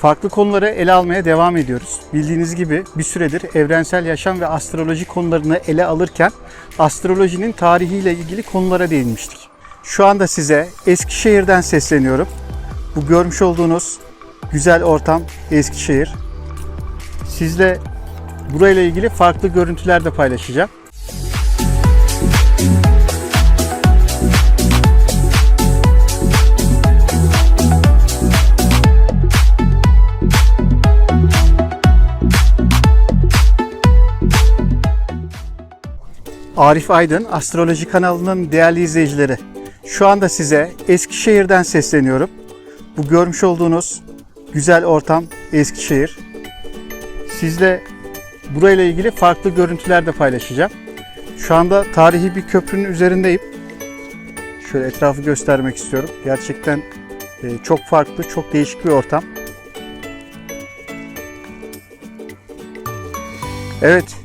Farklı konuları ele almaya devam ediyoruz. Bildiğiniz gibi bir süredir evrensel yaşam ve astroloji konularını ele alırken astrolojinin tarihiyle ilgili konulara değinmiştik. Şu anda size Eskişehir'den sesleniyorum. Bu görmüş olduğunuz güzel ortam Eskişehir. Sizle burayla ilgili farklı görüntüler de paylaşacağım. Arif Aydın Astroloji kanalının değerli izleyicileri. Şu anda size Eskişehir'den sesleniyorum. Bu görmüş olduğunuz güzel ortam Eskişehir. Sizle burayla ilgili farklı görüntüler de paylaşacağım. Şu anda tarihi bir köprünün üzerindeyim. Şöyle etrafı göstermek istiyorum. Gerçekten e, çok farklı, çok değişik bir ortam. Evet,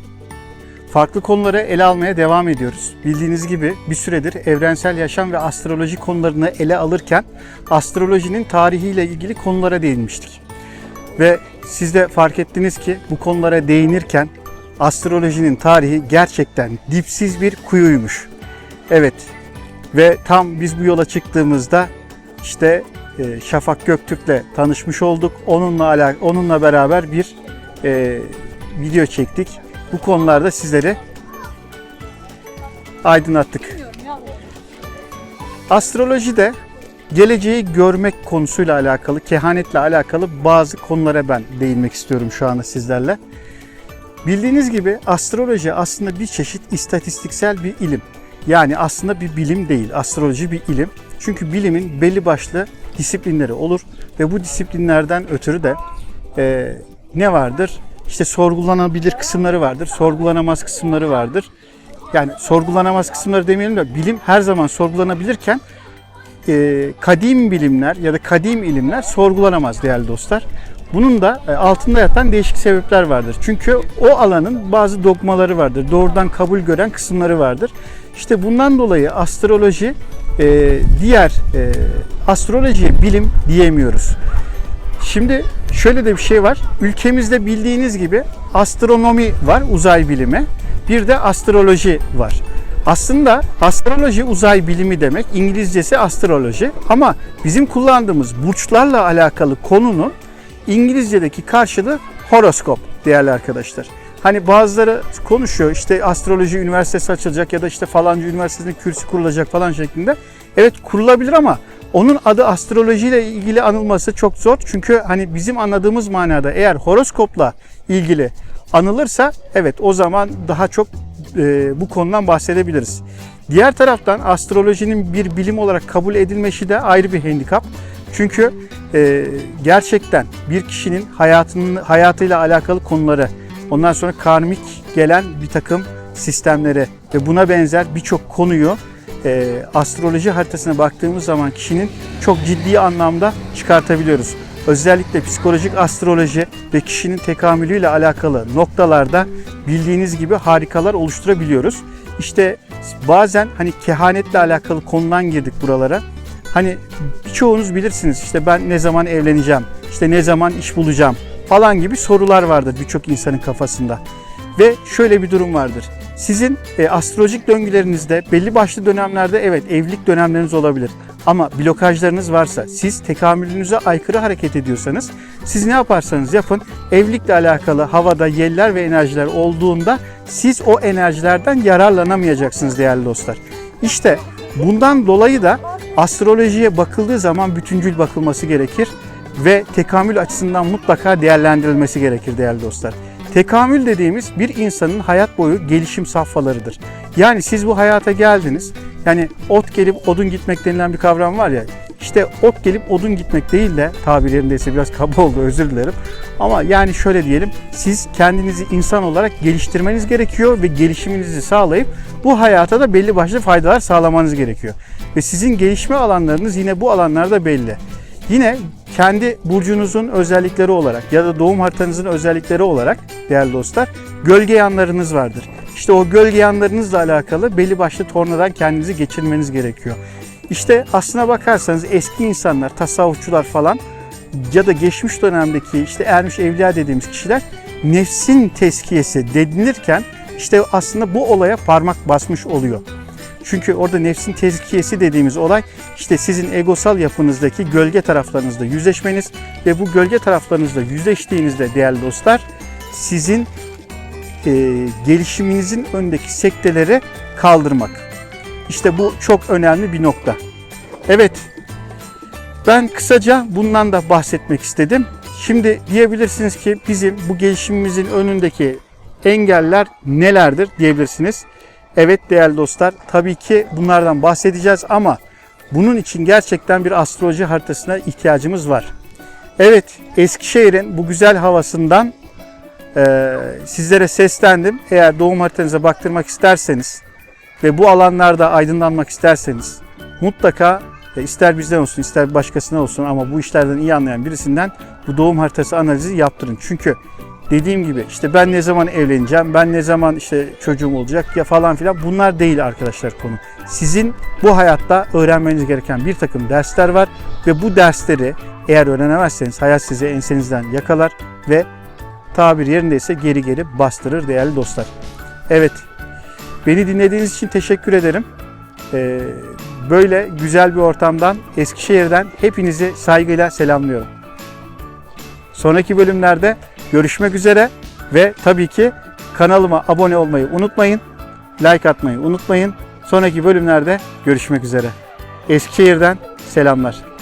Farklı konuları ele almaya devam ediyoruz. Bildiğiniz gibi bir süredir evrensel yaşam ve astroloji konularını ele alırken astrolojinin tarihiyle ilgili konulara değinmiştik. Ve siz de fark ettiniz ki bu konulara değinirken astrolojinin tarihi gerçekten dipsiz bir kuyuymuş. Evet ve tam biz bu yola çıktığımızda işte e, Şafak Göktürk'le tanışmış olduk. Onunla alak onunla beraber bir e, video çektik. Bu konularda sizleri aydınlattık. Astrolojide geleceği görmek konusuyla alakalı, kehanetle alakalı bazı konulara ben değinmek istiyorum şu anda sizlerle. Bildiğiniz gibi astroloji aslında bir çeşit istatistiksel bir ilim. Yani aslında bir bilim değil, astroloji bir ilim. Çünkü bilimin belli başlı disiplinleri olur ve bu disiplinlerden ötürü de e, ne vardır? İşte sorgulanabilir kısımları vardır, sorgulanamaz kısımları vardır. Yani sorgulanamaz kısımları demeyelim de bilim her zaman sorgulanabilirken e, kadim bilimler ya da kadim ilimler sorgulanamaz değerli dostlar. Bunun da e, altında yatan değişik sebepler vardır. Çünkü o alanın bazı dogmaları vardır. Doğrudan kabul gören kısımları vardır. İşte bundan dolayı astroloji e, diğer e, astrolojiye bilim diyemiyoruz. Şimdi şöyle de bir şey var. Ülkemizde bildiğiniz gibi astronomi var, uzay bilimi. Bir de astroloji var. Aslında astroloji uzay bilimi demek. İngilizcesi astroloji. Ama bizim kullandığımız burçlarla alakalı konunun İngilizce'deki karşılığı horoskop değerli arkadaşlar. Hani bazıları konuşuyor işte astroloji üniversitesi açılacak ya da işte falanca üniversitesinde kürsü kurulacak falan şeklinde. Evet kurulabilir ama onun adı astrolojiyle ilgili anılması çok zor. Çünkü hani bizim anladığımız manada eğer horoskopla ilgili anılırsa evet o zaman daha çok e, bu konudan bahsedebiliriz. Diğer taraftan astrolojinin bir bilim olarak kabul edilmesi de ayrı bir handikap. Çünkü e, gerçekten bir kişinin hayatının hayatıyla alakalı konuları, ondan sonra karmik gelen bir takım sistemleri ve buna benzer birçok konuyu e, astroloji haritasına baktığımız zaman kişinin çok ciddi anlamda çıkartabiliyoruz. Özellikle psikolojik astroloji ve kişinin tekamülüyle alakalı noktalarda bildiğiniz gibi harikalar oluşturabiliyoruz. İşte bazen hani kehanetle alakalı konudan girdik buralara. Hani birçoğunuz bilirsiniz işte ben ne zaman evleneceğim, işte ne zaman iş bulacağım falan gibi sorular vardır birçok insanın kafasında. Ve şöyle bir durum vardır. Sizin e, astrolojik döngülerinizde belli başlı dönemlerde evet evlilik dönemleriniz olabilir. Ama blokajlarınız varsa, siz tekamülünüze aykırı hareket ediyorsanız, siz ne yaparsanız yapın, evlilikle alakalı havada yeller ve enerjiler olduğunda siz o enerjilerden yararlanamayacaksınız değerli dostlar. İşte bundan dolayı da astrolojiye bakıldığı zaman bütüncül bakılması gerekir ve tekamül açısından mutlaka değerlendirilmesi gerekir değerli dostlar. Tekamül dediğimiz bir insanın hayat boyu gelişim safhalarıdır. Yani siz bu hayata geldiniz. Yani ot gelip odun gitmek denilen bir kavram var ya. İşte ot gelip odun gitmek değil de tabir yerindeyse biraz kaba oldu özür dilerim. Ama yani şöyle diyelim siz kendinizi insan olarak geliştirmeniz gerekiyor ve gelişiminizi sağlayıp bu hayata da belli başlı faydalar sağlamanız gerekiyor. Ve sizin gelişme alanlarınız yine bu alanlarda belli. Yine kendi burcunuzun özellikleri olarak ya da doğum haritanızın özellikleri olarak değerli dostlar gölge yanlarınız vardır. İşte o gölge yanlarınızla alakalı belli başlı tornadan kendinizi geçirmeniz gerekiyor. İşte aslına bakarsanız eski insanlar, tasavvufçular falan ya da geçmiş dönemdeki işte ermiş evliya dediğimiz kişiler nefsin teskiyesi denilirken işte aslında bu olaya parmak basmış oluyor. Çünkü orada nefsin tezkiyesi dediğimiz olay işte sizin egosal yapınızdaki gölge taraflarınızla yüzleşmeniz ve bu gölge taraflarınızla yüzleştiğinizde değerli dostlar sizin e, gelişiminizin öndeki sekteleri kaldırmak. İşte bu çok önemli bir nokta. Evet, ben kısaca bundan da bahsetmek istedim. Şimdi diyebilirsiniz ki bizim bu gelişimimizin önündeki engeller nelerdir diyebilirsiniz. Evet değerli dostlar, tabii ki bunlardan bahsedeceğiz ama bunun için gerçekten bir astroloji haritasına ihtiyacımız var. Evet, Eskişehir'in bu güzel havasından ee, sizlere seslendim. Eğer doğum haritanıza baktırmak isterseniz ve bu alanlarda aydınlanmak isterseniz mutlaka e, ister bizden olsun ister başkasına olsun ama bu işlerden iyi anlayan birisinden bu doğum haritası analizi yaptırın. Çünkü dediğim gibi işte ben ne zaman evleneceğim, ben ne zaman işte çocuğum olacak ya falan filan bunlar değil arkadaşlar konu. Sizin bu hayatta öğrenmeniz gereken bir takım dersler var ve bu dersleri eğer öğrenemezseniz hayat sizi ensenizden yakalar ve tabir yerindeyse geri geri bastırır değerli dostlar. Evet, beni dinlediğiniz için teşekkür ederim. Ee, böyle güzel bir ortamdan, Eskişehir'den hepinizi saygıyla selamlıyorum. Sonraki bölümlerde görüşmek üzere ve tabii ki kanalıma abone olmayı unutmayın, like atmayı unutmayın. Sonraki bölümlerde görüşmek üzere. Eskişehir'den selamlar.